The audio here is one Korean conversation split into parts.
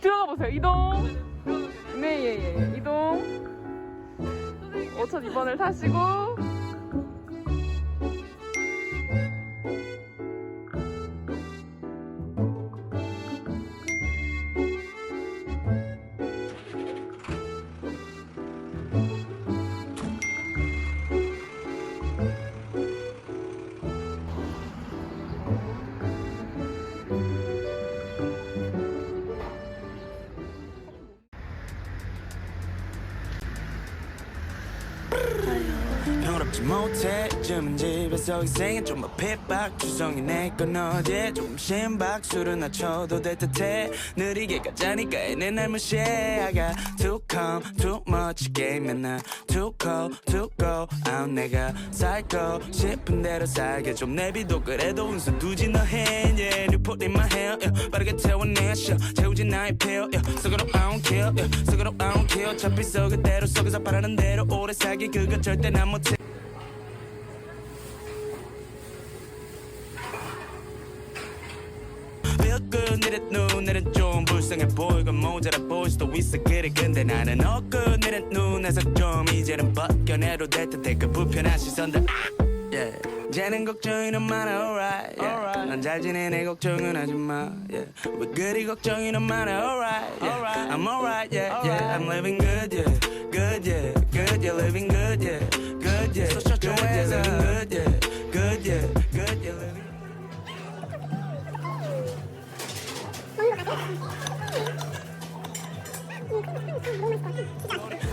들어가 보세요. 이동. 네, 예, 예, 예. 이동. 5002번을 타시고. 못해 쯤은 집에서 희생해. 좀만 핍박 주성이 내건 어제 조금 심박 술은 낮춰도 될 듯해. 느리게 가자니까 애는 날 무시해. I got too calm too much 게임에 나 too cold too go out 내가 살고 싶은 대로 살게 좀 내비도. 그래도 운선 두지 너 hand yeah. Put in my hair yeah. 빠르게 태워내 쇼 채우지 나의 pill yeah. 속으로 I don't care yeah. 속으로 I don't care. 어차피 속을 대로 속에서 바라는 대로 오래 살기. 그거 절대 난 못해 불쌍해 보이고 모자라 보일 수도 있어 그래 근데 나는 엊그 내린 눈에서 좀 이제는 벗겨내도 될 듯해 그 불편한 시선들 yeah. 쟤는 걱정이 너무 많아 alright, yeah. 난잘 지내네 걱정은 하지마 yeah. 왜 그리 걱정이 너무 많아 alright, yeah. I'm alright yeah, yeah. I'm living good yeah good yeah good yeah living good yeah good yeah good yeah living good yeah good yeah good yeah living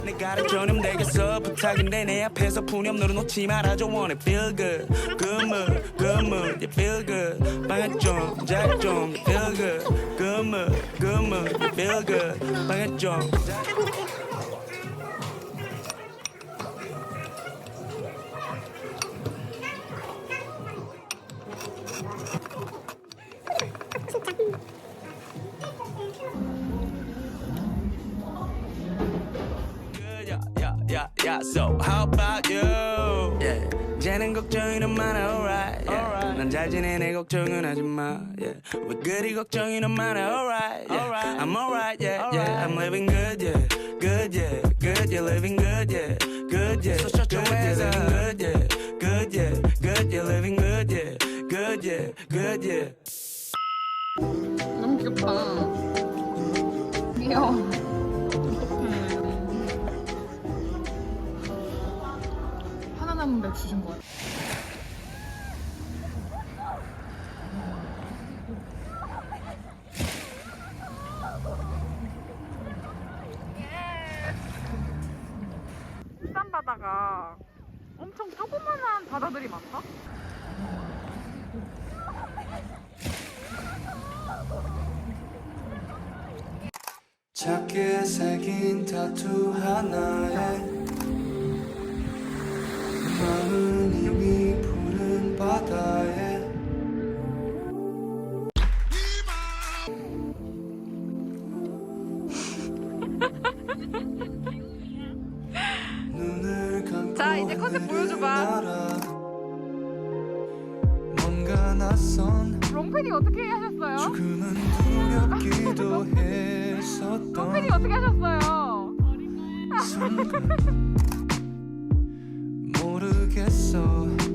내가 저녁 내게서 부탁인데 내 앞에서 푸념 너를 놓지 말아줘 wanna feel good good mood you feel good 방에 좀잘좀 feel good good mood you feel good 방에 좀 yeah yeah so how about you yeah 쟤는 걱정이 너무 많아 alright yeah. 난잘 지내네 걱정은 하지마 yeah. 왜 그리 걱정이 너무 많아 alright yeah. I'm alright yeah yeah I'm living good yeah good yeah good yeah living good yeah good yeah good yeah living good yeah good yeah good yeah living good yeah good yeah good yeah 너무 귀엽다. 배 주신 거 같아. 산 바다가 엄청 조그만한 바다들이 많다? 작게 새긴 타투 하나에 마음은 이미 푸른 바다에 눈을 감고 자, 이제 컨셉 보여줘봐. 날아. 뭔가 낯선 롱패딩 어떻게 하셨어요? 조금은 두렵기도 했었던 롱패딩 어떻게 하셨어요? 순간 모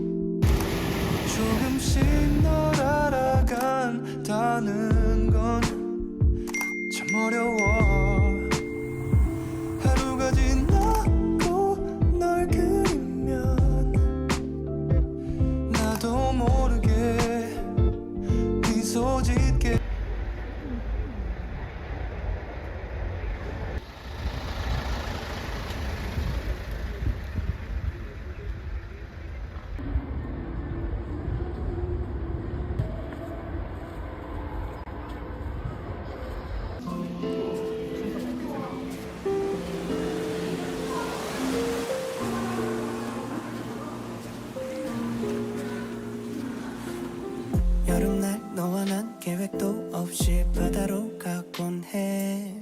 계획도 없이 바다로 가곤 해.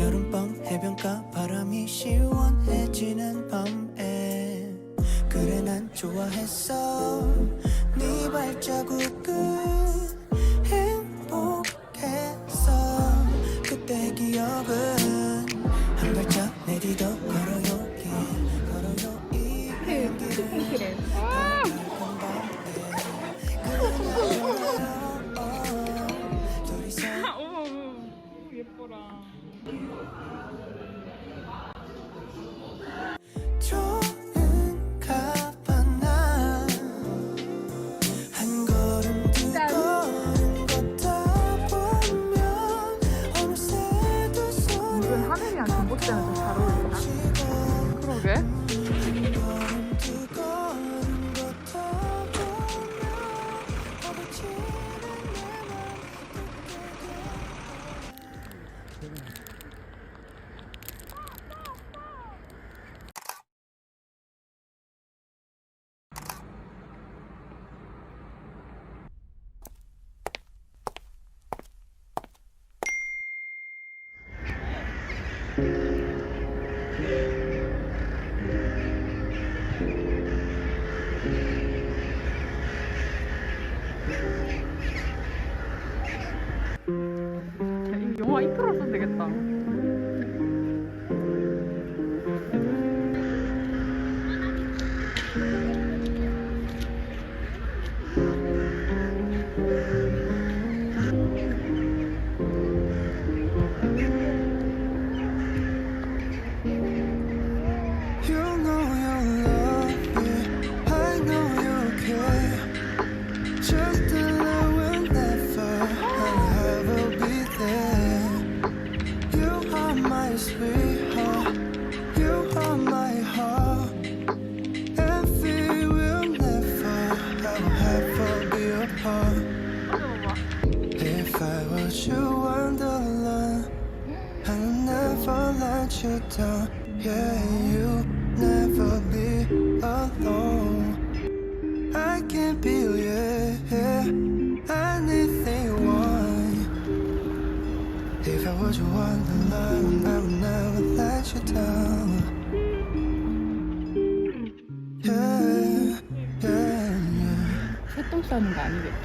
여름밤 해변가 바람이 시원해지는 밤에. 그래 난 좋아했어. 네 발자국을 Amen. 시험 싸는 거 아니겠지?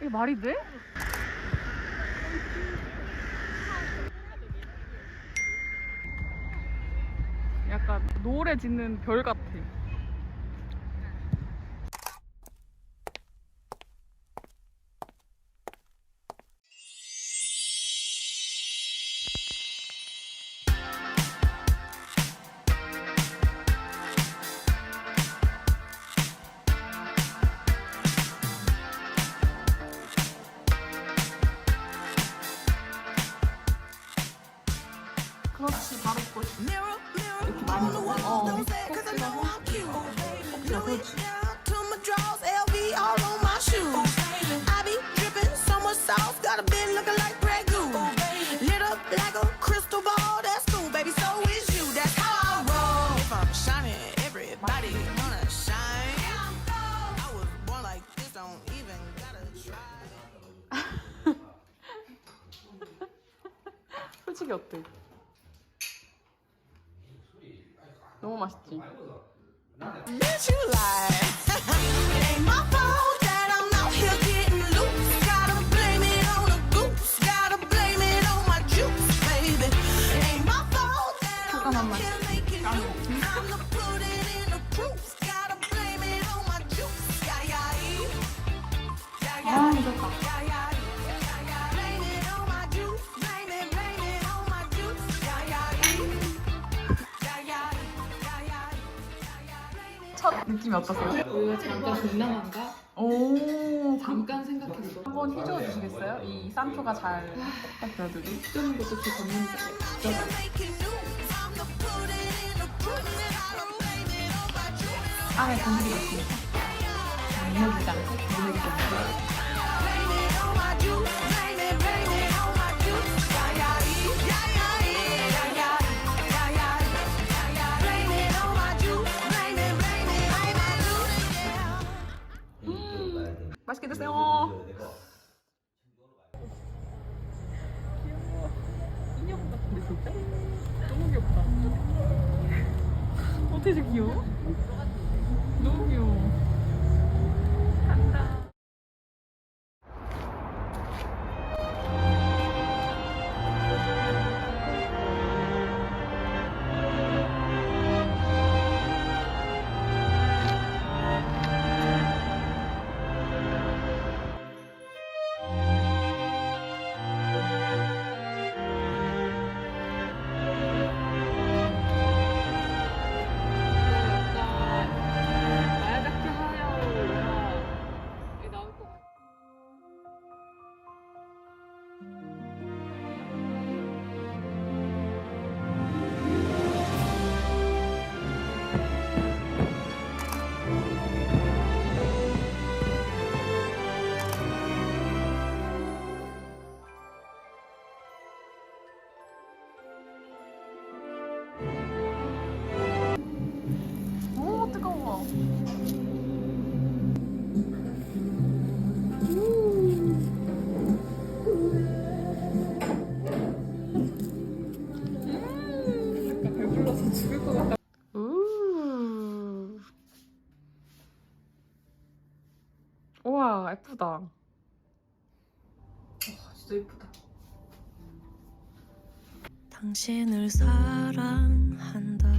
이게 말이 돼? 약간 노래 짓는 별 같아. 어때? 너무 맛있지? You too light. 느낌이 어떠세요? 우리가 잠깐 동남아인가? 오 잠깐 생각했어. 한번 휘저어 주시겠어요? 이 산초가 잘 깎여들이. 뜨는 것도 그 전문가. 안에 공기가 있으니까. 안내주지 않고 보내기 때문에. 오 예쁘다. 진짜 예쁘다. 당신을 사랑한다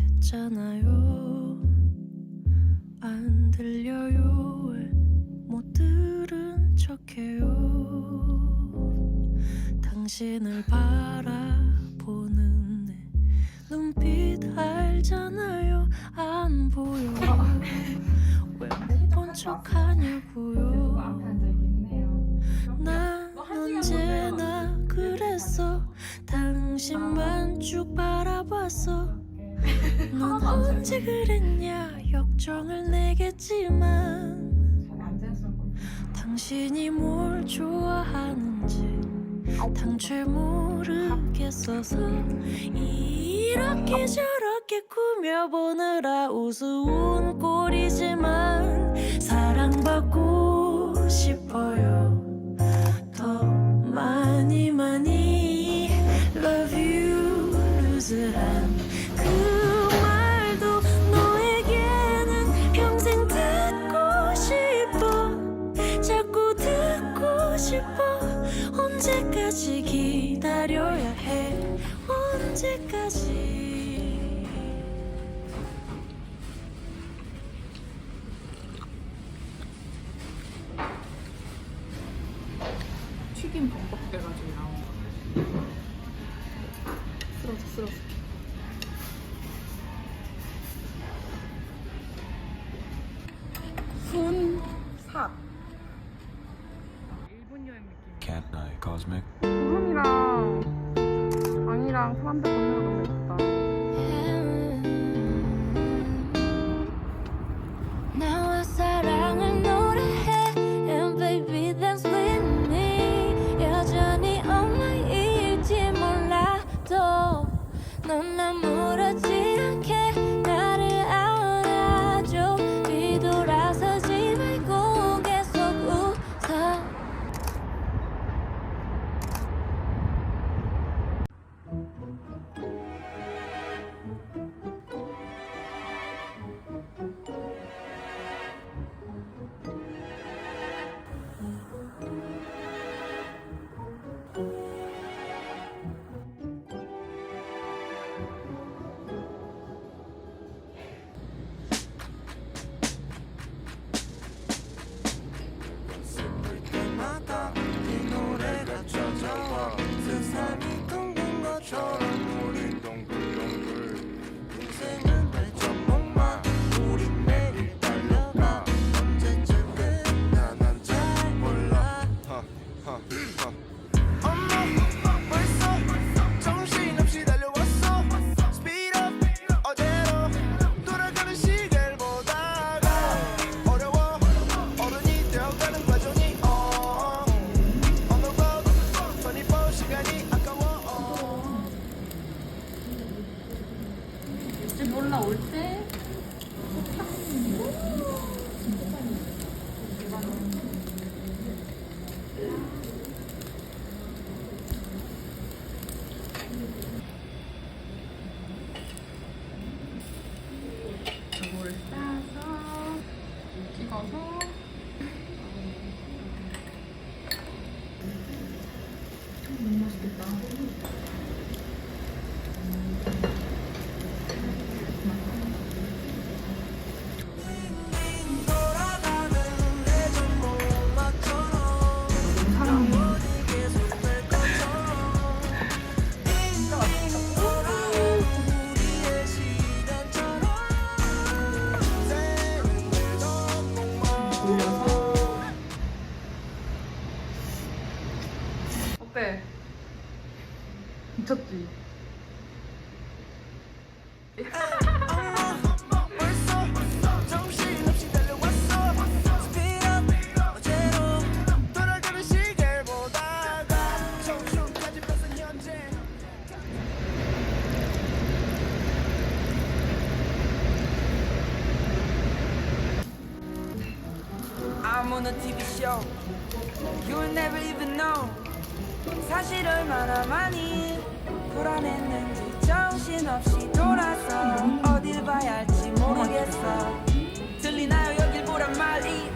했잖아요. 안 들려요. 왜못 들은 척해요? 당신을 바라보는 내 눈빛 알잖아요. 안 보여 왜못본 척하냐고요. 앞에 앉아있겠네요. 난 언제나 그랬어. 당신만 쭉 바라봤어. 넌 언제 그랬냐? 역정을 내겠지만. 당신이 뭘 좋아하는지 당최 모르겠어서 이렇게 저렇게 꾸며보느라 우스운 꼴이지만 사랑받고 싶어요. 더 많이 많이 love you 루즈한 범벅 I'm on a TV show. You'll never even know. 사실 얼마나 많이 불안했는지 정신없이 돌아서 어딜 봐야 할지 모르겠어. 들리나요 여길 보란 말이